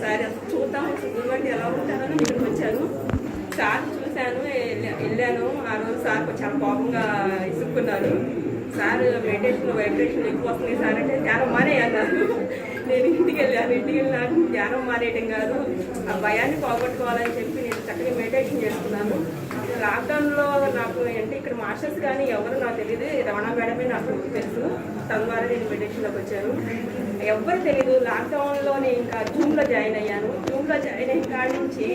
Sir చూద్దాం గురువంటి ఎలా ఉంటారని ఇక్కడికి వచ్చాను సార్ చూశాను వెళ్ళాను. ఆ రోజు సార్ చాలా కోపంగా ఇసుక్కున్నారు. సార్ మెడిటేషన్ వైబ్రేషన్ ఎక్కువ వస్తుంది సార్ అంటే ధ్యానం మానే అన్నారు నేను ఇంటికి వెళ్ళాను ఇంటికి వెళ్ళినాను ధ్యానం మానేయటం కాదు ఆ భయాన్ని పోగొట్టుకోవాలని చెప్పి నేను చక్కగా మెడిటేషన్ చేసుకున్నాను. లాక్డౌన్లో నాకు అంటే ఇక్కడ మాస్టర్స్ కానీ ఎవరు నాకు తెలియదు. రమణ మేడమే నాకు తెలుసు. తన ద్వారా నేను మెడిటేషన్లోకి వచ్చాను. ఎవ్వరు తెలియదు. లాక్డౌన్లోనే ఇంకా జూమ్లో జాయిన్ అయ్యాను. జూమ్లో జాయిన్ అయిన కాడి నుంచి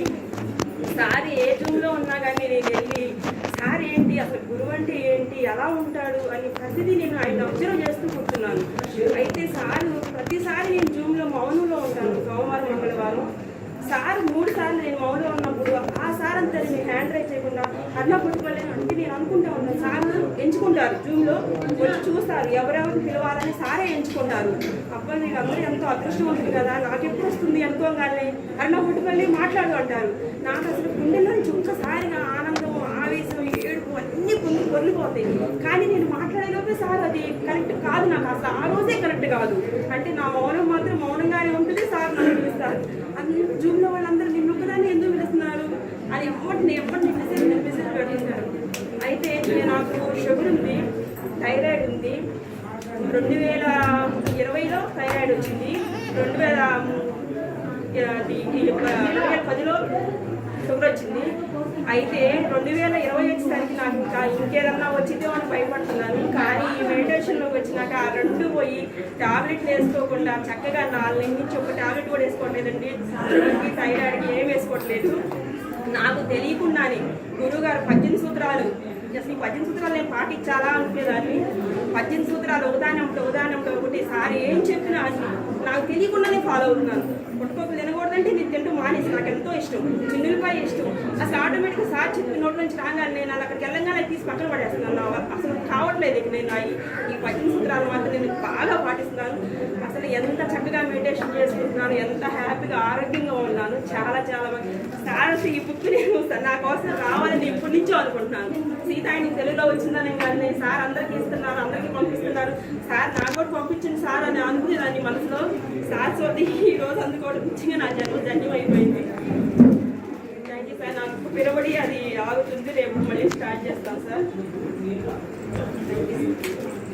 సార్ ఏ జూమ్లో ఉన్నా కానీ నేను వెళ్ళి సార్ ఏంటి? అసలు గురువు అంటే ఏంటి? ఎలా ఉంటాడు? అని ప్రతిదీ నేను ఆయన అబ్జర్వ్ చేస్తూ కూర్చున్నాను. అయితే సార్ ప్రతిసారి నేను జూమ్లో మౌనంలో ఉంటాను. సోమవారం మంగళవారం. సార్ మూడు సార్లు నేను మౌనంలో ఉన్నప్పుడు ఆ సార్ అంతా నేను హ్యాండ్ రైజ్ చేయకుండా అన్నప్పుడు పుట్టుకోలేను అంటే నేను అనుకుంటా ఉన్నాను సార్ ఎంచుకుంటారు జూమ్లో వచ్చి చూస్తారు. ఎవరెవరు పిలవాలని సారే ఎంచుకుంటారు అబ్బాయి అందరూ ఎంతో అదృష్టం ఉంటుంది కదా నాకు ఎప్పుడు వస్తుంది అనుకోగానే అన్న ఒకటి మాట్లాడు అంటారు. నాకు అసలు గుండెల్లో నుంచి ఒక్కసారిగా ఆనందం ఆవేశం ఏడుపు అన్నీ పొంగి పొందిపోతాయి కానీ నేను మాట్లాడేలోపే సార్ అది కరెక్ట్ కాదు నాకు. అసలు ఆ రోజే కరెక్ట్ కాదు. అంటే నా మౌనం మాత్రం మౌనంగానే ఉంటుంది సార్ నన్ను పిలుస్తారు అందరూ జూమ్లో వాళ్ళందరూ నిన్ను ఒక్కదాన్ని ఎందుకు పిలుస్తున్నారు? అని ఎప్పటి ఎవరిని మెసేజ్ మెసేజ్ పెడుతున్నారు అయితే నేను నాకు షుగర్ ఉంది థైరాయిడ్ ఉంది. రెండు వేల ఇరవైలో థైరాయిడ్ వచ్చింది. రెండు వేల రెండు వేల పదిలో షుగర్ వచ్చింది. అయితే రెండు వేల ఇరవై వచ్చేసరికి నాకు ఇంకా ఇంకేదన్నా వచ్చిందో అని భయపడుతున్నాను. కానీ ఈ మెడిటేషన్లోకి వచ్చినాక ఆ రెండు పోయి టాబ్లెట్లు వేసుకోకుండా చక్కగా నాలుగు నుంచి ఒక టాబ్లెట్ కూడా వేసుకోవట్లేదండి. షుగర్కి థైరాయిడ్కి ఏం వేసుకోవట్లేదు. నాకు తెలియకుండానే గురువుగారు పద్దెనిమిది సూత్రాలు అసలు ఈ సూత్రాలు నేను పాటించాలా అనుకునేదాన్ని. పద్యం సూత్రాలు ఉదాహరణ ఒకటి ఒకటి ఒకటి సారి ఏం చెప్పినా అసలు నాకు తెలియకుండానే ఫాలో అవుతున్నాను పుట్టుకోకలు తినకూడదంటే నేను తింటూ మానేసి నాకు ఎంతో ఇష్టం. చిన్నులపై ఇష్టం. అసలు ఆటోమేటిక్గా సార్ చెప్పిన నోటి నుంచి రాగానే నేను అలా అక్కడికి వెళ్ళంగానే తీసి పక్కన పడేస్తున్నాను. నా అసలు కావట్లేదు ఇక నేను ఈ- ఈ సూత్రాలు మాత్రం నేను బాగా పాటిస్తున్నాను. అసలు ఎంత చక్కగా మెడిటేషన్ చేసుకుంటున్నాను ఎంత హ్యాపీగా ఆరోగ్యంగా ఉన్నాను. చాలా చాలా బాగా సార్ ఈ బుక్ నేను నా కోసం రావాలని ఇప్పటి నుంచో అనుకుంటున్నాను. సీత ఆయన తెలుగులో వచ్చిందని కానీ నేను సార్ అందరికీ ఇస్తున్నారు అందరికీ పంపిస్తున్నారు. సార్ నాకు కూడా పంపించండి సార్ అని అనుకునేదాన్ని మనసులో సార్ చోటి ఈ రోజు అందుకోవడం ముఖ్యంగా నా జన్మ ధన్యమైపోయింది. అయిపోయింది థ్యాంక్ యూ సార్ నాకు పిరబడి అది ఆగుతుంది రేపు మళ్ళీ స్టార్ట్ చేస్తాను సార్ థ్యాంక్ యూ